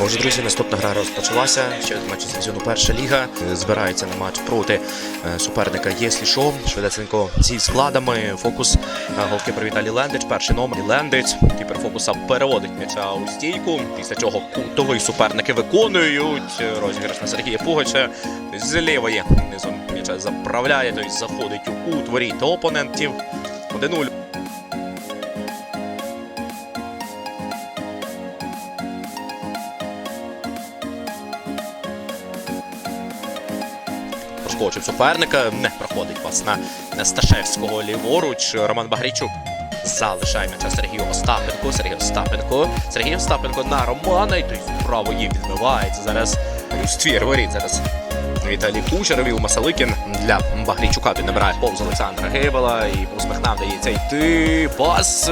Отже, друзі, наступна гра розпочалася. Ще один матч з дивізіону перша ліга. Е, Збирається на матч проти е, суперника Єслі Шо. Швидесенько зі складами. Фокус голкіпер Віталій Лендич. Перший номер Лендич. Кіпер фокуса переводить м'яча у стійку. Після чого кутовий суперники виконують розіграш на Сергія Пугача. З лівої низом м'яча заправляє, тобто заходить у кут воріт опонентів. 1-0. Проскочив суперника. Не проходить пас на Сташевського ліворуч. Роман Багрійчук залишає м'яча Сергію Остапенко. Сергій Остапенко. Сергій Остапенко на Романа. І той справа її відбивається зараз. Ствір воріт зараз. Віталій Кучеров і Масаликін для Багрійчука він набирає повз Олександра Гибела і повз Мехна вдається йти. Пас.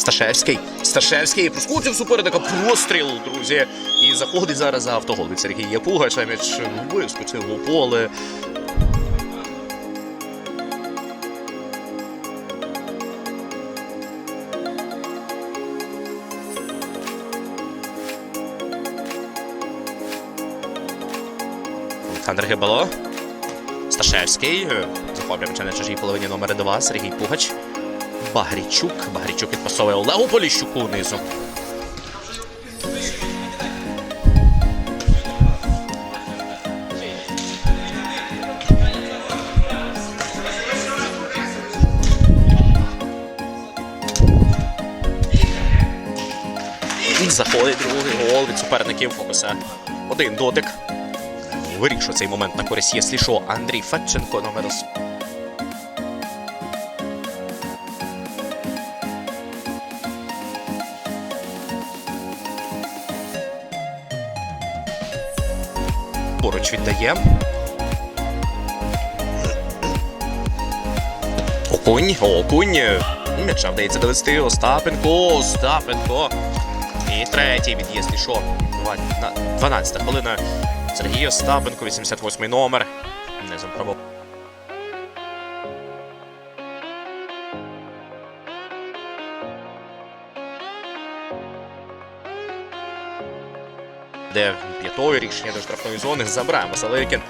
Сташевський. Сташевський проскочив суперника. Простріл, друзі. І заходить зараз за автогол від Сергія Пугача. М'яч вискочив у поле. Олександр Гибало. Сташевський. Захоплює м'яча на чужій половині номер 2. Сергій Пугач. Багрічук. Багрічук підпасовує Олегу Поліщуку низу. І заходить другий гол від суперників фокуса. Один дотик. Вирішує цей момент на користь є слішо Андрій Федченко номер с- поруч віддає. Окунь, окунь. М'яча вдається довести. Остапенко, Остапенко. І третій від'їзд ішов. 12 хвилина. Сергій Остапенко, 88 номер. Не пробував. Де п'ятою рішення до штрафної зони забирає Масаликін.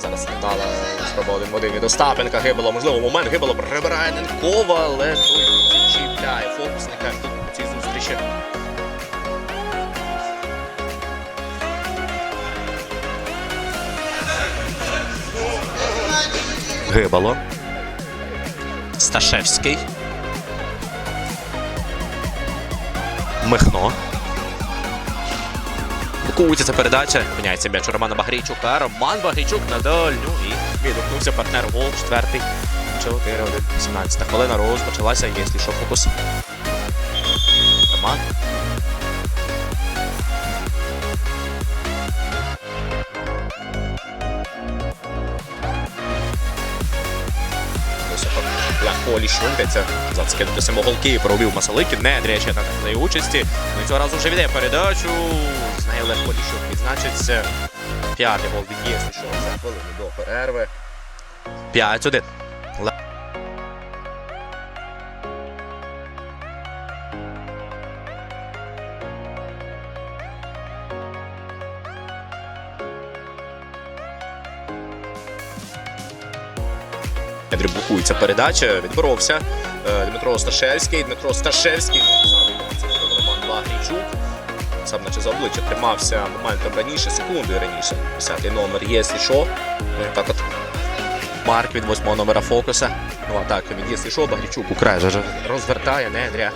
Зараз Нала спроба один в один від Остапенка. Гибело, можливо, момент Гибело прибирає Ненкова, але той чіпляє фокусника у цій зустрічі. Гибало. Сташевський. Михно. Блокується ця передача. Опиняється м'яч у Романа Багрійчука. Роман Багрійчук на дальню. І відгукнувся партнер гол. Четвертий. 4-1. 17 хвилина розпочалася. Є що фокус. Роман. Високо легко ліщункається. Зацькинути самоголки провів Масаликін. Не дряче на такої участі. Ну і цього разу вже віддає передачу. Легко ліщук відзначиться. П'ятий гол від ЄС, що за хвилину до перерви. 5-1. Блокується передача, відборовся. Е, Дмитро Сташевський, Дмитро Сташевський. Роман Багрійчук. Сам наче за обличчя тримався моментом раніше, секундою раніше. 10-й номер є, що. Ну, Так от Марк від восьмого номера фокуса. Ну а так, від є що, Багрійчук у край розвертає, Недря.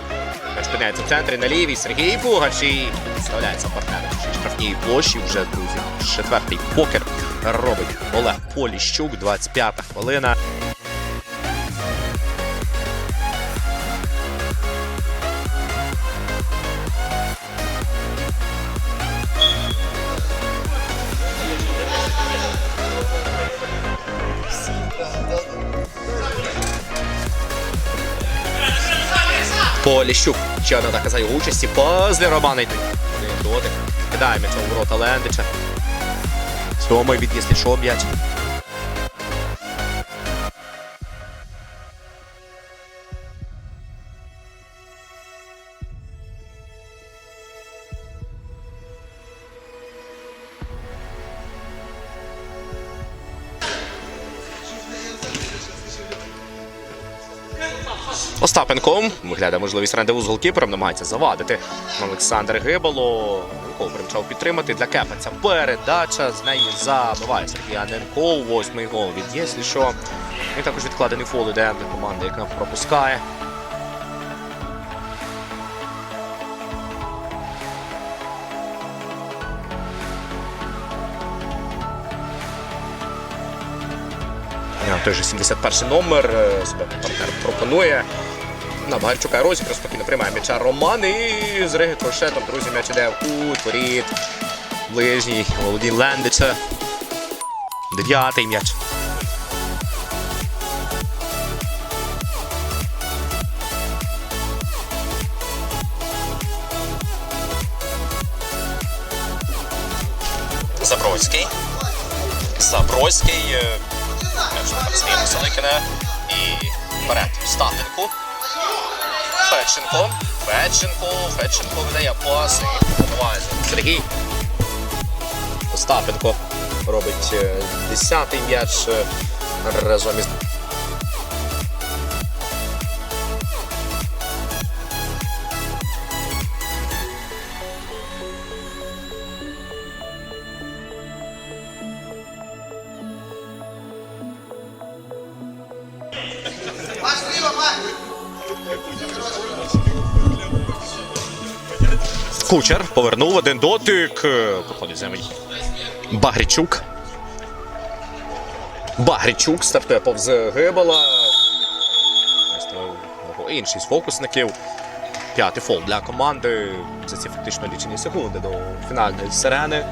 Спиняється в центрі на лівій Сергій Пугач і вставляється партнер в штрафній площі. Вже, друзі, четвертий покер робить Олег Поліщук, 25-та хвилина. Поліщук. Ще одна атака за його участі. Позлі Романа йде. Один дотик. Кидає м'яч у ворота Лендича. Сьомий відніс м'яч. Остапенко виглядає можливість рандеву з голкіпером, намагається завадити. Олександр Гибало. Ненков примчав підтримати для Кепенця. Передача з неї забиває Сергія Ненков. Восьмий гол від Єслі, що. І також відкладений фол іде для команди, яка пропускає. Той же 71 номер е, себе партнер пропонує. На Багарчука розіграш спокійно приймає м'яча Роман і з Риги Трошетом, друзі, м'яч іде в кут, воріт. Ближній Володій Лендича. Дев'ятий м'яч. Забродський. Забродський. Е, Зміну і вперед Стапенко. Федченко. Федченко. Федченко видає пас і пробиває Сергій. Остапенко робить десятий 10-й м'яч е, разом із Кучер повернув один дотик. Е, Проходить землі. Багрічук. Багрічук стартує повз Гибала. Інший з фокусників. П'ятий фол для команди. За ці фактично лічені секунди до фінальної сирени.